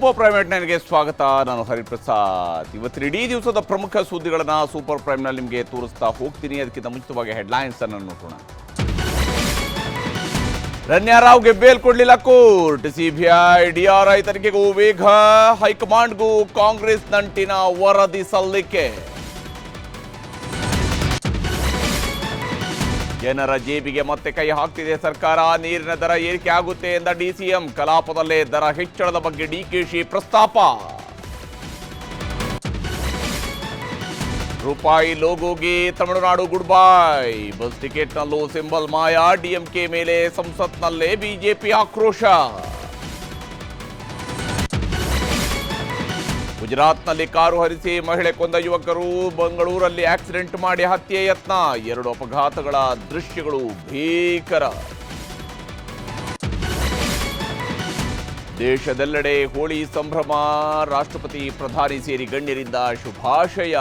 Super prime ನೈನ್ಗೆ ಸ್ವಾಗತ. ನಾನು ಹರಿಪ್ರಸಾದ್. ಇವತ್ತಿನ ಇಡೀ ದಿವಸದ ಪ್ರಮುಖ ಸುದ್ದಿಗಳನ್ನ ಸೂಪರ್ ಪ್ರೈಮ್ನಲ್ಲಿ ನಿಮಗೆ ತೋರಿಸ್ತಾ ಹೋಗ್ತೀನಿ. ಅದಕ್ಕಿಂತ ಮುಂಚಿತವಾಗಿ ಹೆಡ್ಲೈನ್ಸ್ ಅನ್ನು ನೋಡೋಣ. ರನ್ಯಾರಾವ್ಗೆ ಬೇಲ್ ಕೊಡ್ಲಿಲ್ಲ ಕೋರ್ಟ್. ಸಿಬಿಐ ಡಿಆರ್ಐ ತನಿಖೆಗೂ ವೇಗ. ಹೈಕಮಾಂಡ್ಗೂ ಕಾಂಗ್ರೆಸ್ ನಂಟಿನ ವರದಿ ಸಲ್ಲಿಕೆ. ಜನರ ಜೇಬಿಗೆ ಮತ್ತೆ ಕೈ ಹಾಕ್ತಿದೆ ಸರ್ಕಾರ. ನೀರಿನ ದರ ಏರಿಕೆ ಆಗುತ್ತೆ ಎಂದ ಡಿಸಿಎಂ. ಕಲಾಪದಲ್ಲೇ ದರ ಹೆಚ್ಚಳದ ಬಗ್ಗೆ ಡಿಕೆಶಿ ಪ್ರಸ್ತಾಪ. ರೂಪಾಯಿ ಲೋಗೋಗೆ ತಮಿಳುನಾಡು ಗುಡ್ ಬೈ. ಬಸ್ ಟಿಕೆಟ್ನಲ್ಲೂ ಸಿಂಬಲ್ ಮಾಯ. ಡಿಎಂಕೆ ಮೇಲೆ ಸಂಸತ್ನಲ್ಲೇ ಬಿಜೆಪಿ ಆಕ್ರೋಶ. ಗುಜರಾತ್ನಲ್ಲಿ ಕಾರು ಹರಿಸಿ ಮಹಿಳೆ ಕೊಂದ ಯುವಕರು ಬೆಂಗಳೂರಲ್ಲಿ ಆಕ್ಸಿಡೆಂಟ್ ಮಾಡಿ ಹತ್ಯೆ ಯತ್ನ. ಎರಡು ಅಪಘಾತಗಳ ದೃಶ್ಯಗಳು ಭೀಕರ. ದೇಶದೆಲ್ಲೆಡೆ ಹೋಳಿ ಸಂಭ್ರಮ, ರಾಷ್ಟ್ರಪತಿ ಪ್ರಧಾನಿ ಸೇರಿ ಗಣ್ಯರಿಂದ ಶುಭಾಶಯ.